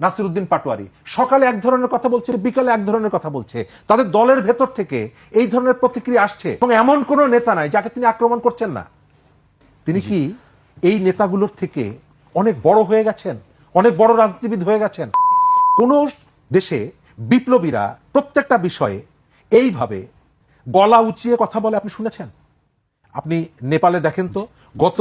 নাসিরুদ্দিন পাটোয়ারি। সকালে এক ধরনের কথা বলছে বিকালে এক ধরনের কথা বলছে। তাদের দলের ভেতর থেকে এই ধরনের প্রতিক্রিয়া আসছে এবং এমন কোনো নেতা নাই যাকে তিনি আক্রমণ করছেন না। তিনি কি এই নেতাগুলোর থেকে অনেক বড় হয়ে গেছেন? অনেক বড় রাজনীতিবিদ হয়ে গেছেন? কোন দেশে বিপ্লবীরা প্রত্যেকটা বিষয়ে এইভাবে গলা উঁচিয়ে কথা বলে আপনি শুনেছেন? আপনি নেপালে দেখেন তো গত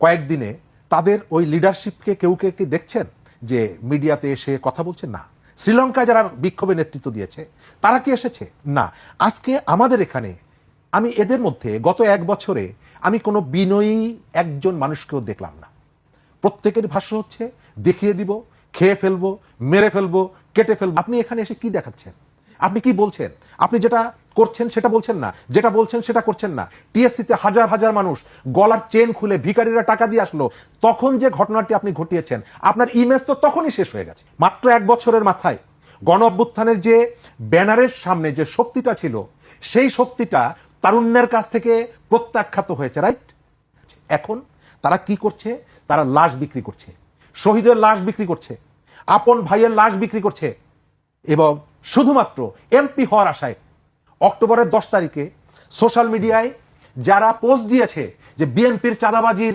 কয়েকদিনে তাদের ওই লিডারশিপকে কেউ কে কি দেখছেন? যে মিডিয়াতে এসে কথা বলছেন না। শ্রীলঙ্কায় যারা বিক্ষোভে নেতৃত্ব দিয়েছে, তারা কি এসেছে? না। আজকে আমাদের এখানে, আমি এদের মধ্যে গত এক বছরে আমি কোনো বিনয়ী একজন মানুষকেও দেখলাম না। প্রত্যেকের ভাষ্য হচ্ছে, দেখিয়ে দিব, খেয়ে ফেলব, মেরে ফেলব, কেটে ফেলব। আপনি এখানে এসে কি দেখাচ্ছেন? আপনি কি বলছেন? আপনি যেটা করছেন, সেটা বলছেন না। যেটা বলছেন, সেটা করছেন না। টিএসসিতে হাজার হাজার মানুষ গলার চেন খুলে ভিখারিরা টাকা দিয়ে আসলো, তখন যে ঘটনাটি আপনি ঘটিয়েছেন, আপনার ইমেজ তো তখনই শেষ হয়ে গেছে। মাত্র এক বছরের মাথায় গণ অভ্যুত্থানের যে ব্যানারের সামনে যে শক্তিটা ছিল, সেই শক্তিটা তারুণ্যের কাছ থেকে প্রত্যাখ্যাত হয়েছে, রাইট? এখন তারা কি করছে? তারা লাশ বিক্রি করছে। শহীদের লাশ বিক্রি করছে। আপন ভাইয়ের লাশ বিক্রি করছে। এবং শুধুমাত্র এমপি হওয়ার আশায় অক্টোবরের দশ তারিখে সোশ্যাল মিডিয়ায় যারা পোস্ট দিয়েছে যে বিএনপির চাঁদাবাজির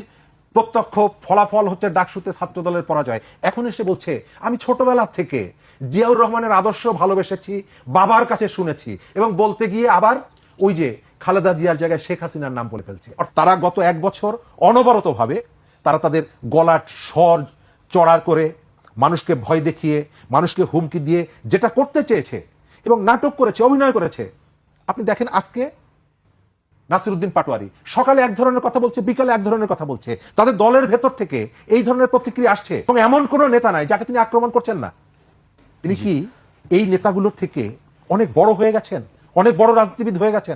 প্রত্যক্ষ ফলাফল হচ্ছে ডাকসুতে ছাত্রদলের পরাজয়, এখন এসে বলছে, আমি ছোটবেলা থেকে জিয়াউর রহমানের আদর্শ ভালোবেসেছি, বাবার কাছে শুনেছি এবং বলতে গিয়ে আবার ওই যে খালেদা জিয়ার জায়গায় শেখ হাসিনার নাম বলে ফেলছে। আর তারা গত এক বছর অনবরতভাবে তারা তাদের গলার স্বর চড়া করে মানুষকে ভয় দেখিয়ে, মানুষকে হুমকি দিয়ে যেটা করতে চেয়েছে এবং নাটক করেছে, অভিনয় করেছে আপনি দেখেন আজকে নাসিরুদ্দিন পাটোয়ারি সকালে এক ধরনের কথা বলছে বিকালে এক ধরনের কথা বলছে। তাদের দলের ভেতর থেকে এই ধরনের প্রতিক্রিয়া আসছে। এবং এমন কোনো নেতা নাই যাকে তিনি আক্রমণ করছেন না। তিনি কি এই নেতাগুলোর থেকে অনেক বড় হয়ে গেছেন? অনেক বড় রাজনীতিবিদ হয়ে গেছেন?